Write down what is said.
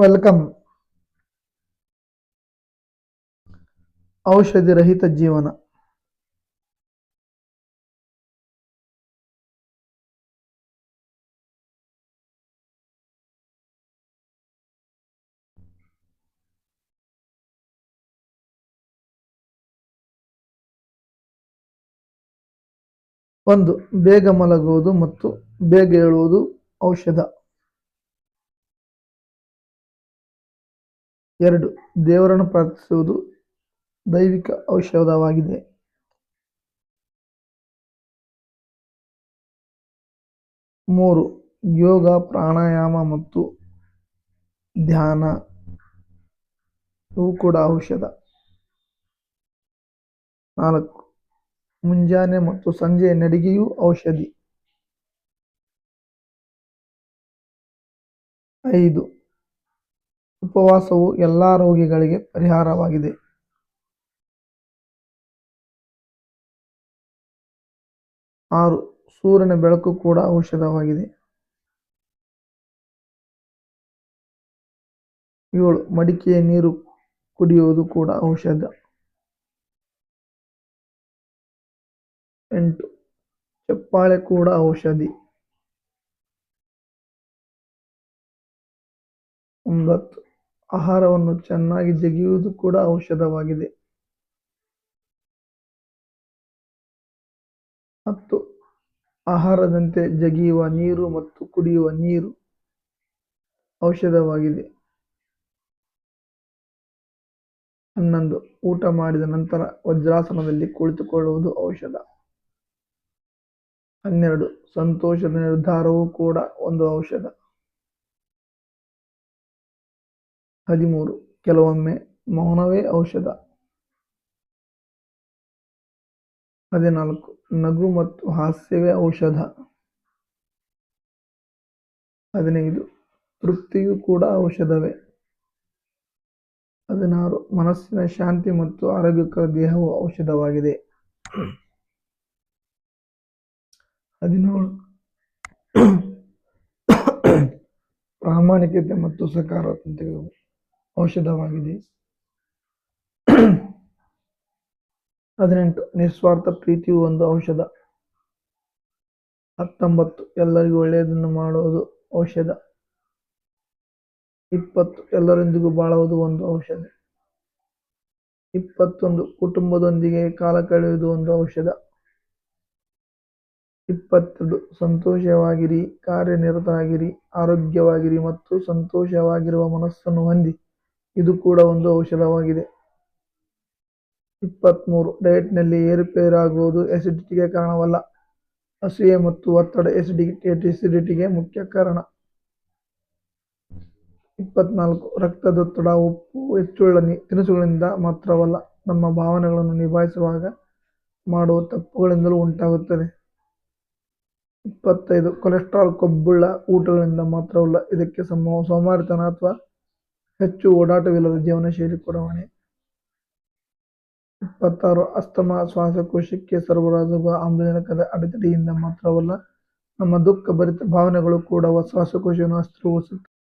Welcome. ಔಷಧಿ ರಹಿತ ಜೀವನ. ಒಂದು ಬೇಗ ಮಲಗುವುದು ಮತ್ತು ಬೇಗ ಏಳುವುದು ಔಷಧ. ಎರಡು, ದೇವರನ್ನು ಪ್ರಾರ್ಥಿಸುವುದು ದೈವಿಕ ಔಷಧವಾಗಿದೆ. ಮೂರು, ಯೋಗ, ಪ್ರಾಣಾಯಾಮ ಮತ್ತು ಧ್ಯಾನ. ಇವು ಕೂಡ ಔಷಧ. ನಾಲ್ಕು, ಮುಂಜಾನೆ ಮತ್ತು ಸಂಜೆಯ ನಡಿಗೆಯೂ ಔಷಧಿ. ಐದು ಉಪವಾಸವು ಎಲ್ಲ ರೋಗಿಗಳಿಗೆ ಪರಿಹಾರವಾಗಿದೆ. ಆರು, ಸೂರ್ಯನ ಬೆಳಕು ಕೂಡ ಔಷಧವಾಗಿದೆ. ಏಳು, ಮಡಿಕೆಯ ನೀರು ಕುಡಿಯುವುದು ಕೂಡ ಔಷಧ. ಎಂಟು, ಚಪ್ಪಾಳೆ ಕೂಡ ಔಷಧಿ. ಒಂಬತ್ತು ಆಹಾರವನ್ನು ಚೆನ್ನಾಗಿ ಜಗಿಯುವುದು ಕೂಡ ಔಷಧವಾಗಿದೆ. ಮತ್ತು ಆಹಾರದಂತೆ ಜಗಿಯುವ ನೀರು ಮತ್ತು ಕುಡಿಯುವ ನೀರು ಔಷಧವಾಗಿದೆ. ಹನ್ನೊಂದು, ಊಟ ಮಾಡಿದ ನಂತರ ವಜ್ರಾಸನದಲ್ಲಿ ಕುಳಿತುಕೊಳ್ಳುವುದು ಔಷಧ. ಹನ್ನೆರಡು, ಸಂತೋಷದ ನಿರ್ಧಾರವೂ ಕೂಡ ಒಂದು ಔಷಧ. ಹದಿಮೂರು. ಕೆಲವೊಮ್ಮೆ ಮೌನವೇ ಔಷಧ. ಹದಿನಾಲ್ಕು. ನಗು ಮತ್ತು ಹಾಸ್ಯವೇ ಔಷಧ. ಹದಿನೈದು. ತೃಪ್ತಿಯೂ ಕೂಡ ಔಷಧವೇ. ಹದಿನಾರು. ಮನಸ್ಸಿನ ಶಾಂತಿ ಮತ್ತು ಆರೋಗ್ಯಕರ ದೇಹವು ಔಷಧವಾಗಿದೆ. ಹದಿನೇಳು. ಪ್ರಾಮಾಣಿಕತೆ ಮತ್ತು ಸಕಾರಾತ್ಮಕತೆಯು ಔಷಧವಾಗಿದೆ. ಹದಿನೆಂಟು, ನಿಸ್ವಾರ್ಥ ಪ್ರೀತಿಯು ಒಂದು ಔಷಧ. ಹತ್ತೊಂಬತ್ತು, ಎಲ್ಲರಿಗೂ ಒಳ್ಳೆಯದನ್ನು ಮಾಡುವುದು ಔಷಧ. ಇಪ್ಪತ್ತು, ಎಲ್ಲರೊಂದಿಗೂ ಬಾಳುವುದು ಒಂದು ಔಷಧ. ಇಪ್ಪತ್ತೊಂದು, ಕುಟುಂಬದೊಂದಿಗೆ ಕಾಲ ಕಳೆಯುವುದು ಒಂದು ಔಷಧ. ಇಪ್ಪತ್ತೆರಡು, ಸಂತೋಷವಾಗಿರಿ, ಕಾರ್ಯನಿರತರಾಗಿರಿ, ಆರೋಗ್ಯವಾಗಿರಿ ಮತ್ತು ಸಂತೋಷವಾಗಿರುವ ಮನಸ್ಸನ್ನು ಹೊಂದಿ. ಇದು ಕೂಡ ಒಂದು ಔಷಧವಾಗಿದೆ. ಇಪ್ಪತ್ತ್ಮೂರು ಡಯಟ್ನಲ್ಲಿ ಏರುಪೇರಾಗುವುದು ಎಸಿಡಿಟಿಗೆ ಕಾರಣವಲ್ಲ. ಅಸೂಯೆ ಮತ್ತು ಒತ್ತಡ ಎಸಿಡಿಟಿ ಎಸಿಡಿಟಿಗೆ ಮುಖ್ಯ ಕಾರಣ. ಇಪ್ಪತ್ನಾಲ್ಕು ರಕ್ತದೊತ್ತಡ, ಉಪ್ಪು ಹೆಚ್ಚುಳ್ಳ ತಿನಿಸುಗಳಿಂದ ಮಾತ್ರವಲ್ಲ, ನಮ್ಮ ಭಾವನೆಗಳನ್ನು ನಿಭಾಯಿಸುವಾಗ ಮಾಡುವ ತಪ್ಪುಗಳಿಂದಲೂ ಉಂಟಾಗುತ್ತದೆ. ಇಪ್ಪತ್ತೈದು, ಕೊಲೆಸ್ಟ್ರಾಲ್ ಕೊಬ್ಬುಳ್ಳ ಊಟಗಳಿಂದ ಮಾತ್ರವಲ್ಲ, ಇದಕ್ಕೆ ಸಮ, ಸೋಮಾರಿತನ ಅಥವಾ ಹೆಚ್ಚು ಓಡಾಟವಿಲ್ಲದ ಜೀವನ ಶೈಲಿ ಕೂಡ ಹೊಣೆ ಇಪ್ಪತ್ತಾರು ಅಸ್ತಮ, ಶ್ವಾಸಕೋಶಕ್ಕೆ ಸರಬರಾಜು ಆಮ್ಲಜನಕದ ಅಡೆತಡೆಯಿಂದ ಮಾತ್ರವಲ್ಲ, ನಮ್ಮ ದುಃಖ ಭರಿತ ಭಾವನೆಗಳು ಕೂಡ ಶ್ವಾಸಕೋಶವನ್ನು ಅಸ್ಥಿರಗೊಳಿಸುತ್ತವೆ